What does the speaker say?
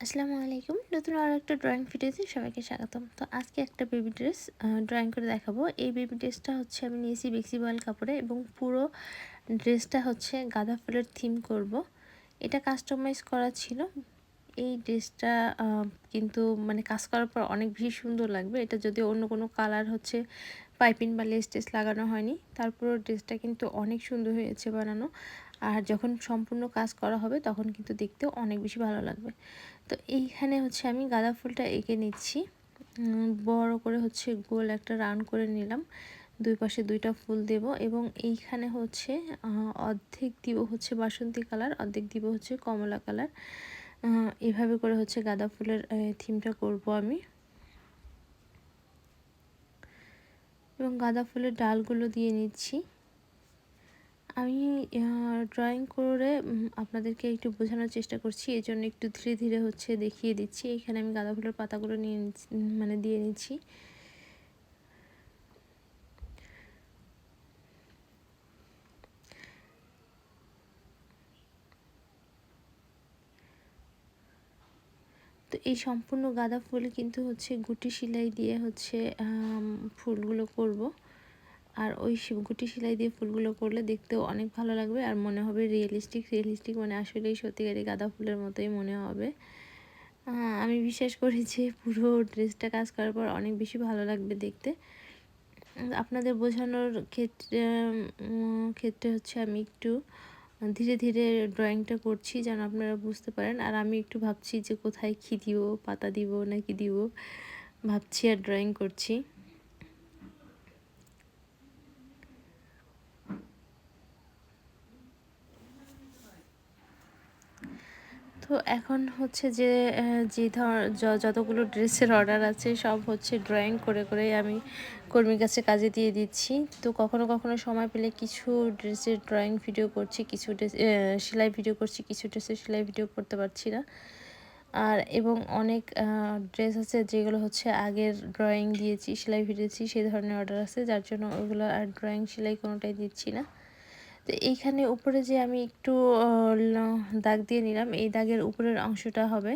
আসসালামু আলাইকুম। নতুন আর একটা ড্রয়িং ভিডিওতে সবাইকে স্বাগতম। তো আজকে একটা বেবি ড্রেস ড্রয়িং করে দেখাবো। এই বেবি ড্রেসটা হচ্ছে আমি নিয়েছি বেক্সি বয়েল কাপড়ে এবং পুরো ড্রেসটা হচ্ছে গাঁদা ফুলের থিম করব। এটা কাস্টমাইজ করা ছিল। এই ড্রেসটা কিন্তু মানে কাজ করার পর অনেক বেশি সুন্দর লাগবে। এটা যদি অন্য কোনো কালার হচ্ছে পাইপিং বা লেস টেস লাগানো হয়নি। তারপরও ড্রেসটা কিন্তু অনেক সুন্দর হয়েছে বানানো। আর যখন সম্পূর্ণ কাজ করা হবে, তখন কিন্তু দেখতেও অনেক বেশি ভালো লাগবে। তো এইখানে হচ্ছে আমি গাঁদা ফুলটা এঁকে নিচ্ছি। বড় করে হচ্ছে গোল একটা রান করে নিলাম। দুই পাশে দুইটা ফুল দেব এবং এইখানে হচ্ছে অর্ধেক দিব হচ্ছে বাসন্তী কালার, অর্ধেক দিব হচ্ছে কমলা কালার। এভাবে করে হচ্ছে গাঁদা ফুলের থিমটা করব আমি। এবং গাঁদা ফুলের ডালগুলো দিয়ে নিচ্ছি। আমি ড্রয়িং করে আপনাদেরকে একটু বোঝানোর চেষ্টা করছি। এই জন্য একটু ধীরে ধীরে হচ্ছে দেখিয়ে দিচ্ছি। এখানে আমি গাঁদা ফুলের পাতাগুলো নিয়ে মানে দিয়ে নিচ্ছি। তো এই সম্পূর্ণ গাঁদা ফুল কিন্তু হচ্ছে গুটি সেলাই দিয়ে হচ্ছে ফুলগুলো করব। আর ওই গুটি সেলাই দিয়ে ফুলগুলো করলে দেখতেও অনেক ভালো লাগবে আর মনে হবে রিয়েলিস্টিক রিয়েলিস্টিক মানে আসলেই সত্যিকারই গাঁদা ফুলের মতোই মনে হবে। আমি বিশ্বাস করি যে পুরো ড্রেসটা কাজ করার পর অনেক বেশি ভালো লাগবে দেখতে। আপনাদের বোঝানোর ক্ষেত্রে ক্ষেত্রে হচ্ছে আমি একটু ধীরে ধীরে ড্রয়িংটা করছি যেন আপনারা বুঝতে পারেন। আর আমি একটু ভাবছি যে কোথায় কী দিব, পাতা দিব না কি দিব? ভাবছি আর ড্রয়িং করছি। তো এখন হচ্ছে যে যে ধর যতগুলো ড্রেসের অর্ডার আছে, সব হচ্ছে ড্রয়িং করে করে আমি কর্মীর কাছে কাজে দিয়ে দিচ্ছি। তো কখনো কখনো সময় পেলে কিছু ড্রেসের ড্রয়িং ভিডিও করছি, কিছু ড্রেস সেলাই ভিডিও করছি, কিছু ড্রেসের সেলাই ভিডিও করতে পারছি না। আর, এবং অনেক ড্রেস আছে যেগুলো হচ্ছে আগের ড্রয়িং দিয়েছি, সেলাই ভিডিয়েছি সেই ধরনের অর্ডার আছে, যার জন্য ওগুলো আর ড্রয়িং সেলাই কোনোটাই দিচ্ছি না। তো এইখানে উপরে যে আমি একটু দাগ দিয়ে নিলাম এই দাগের উপরের অংশটা হবে।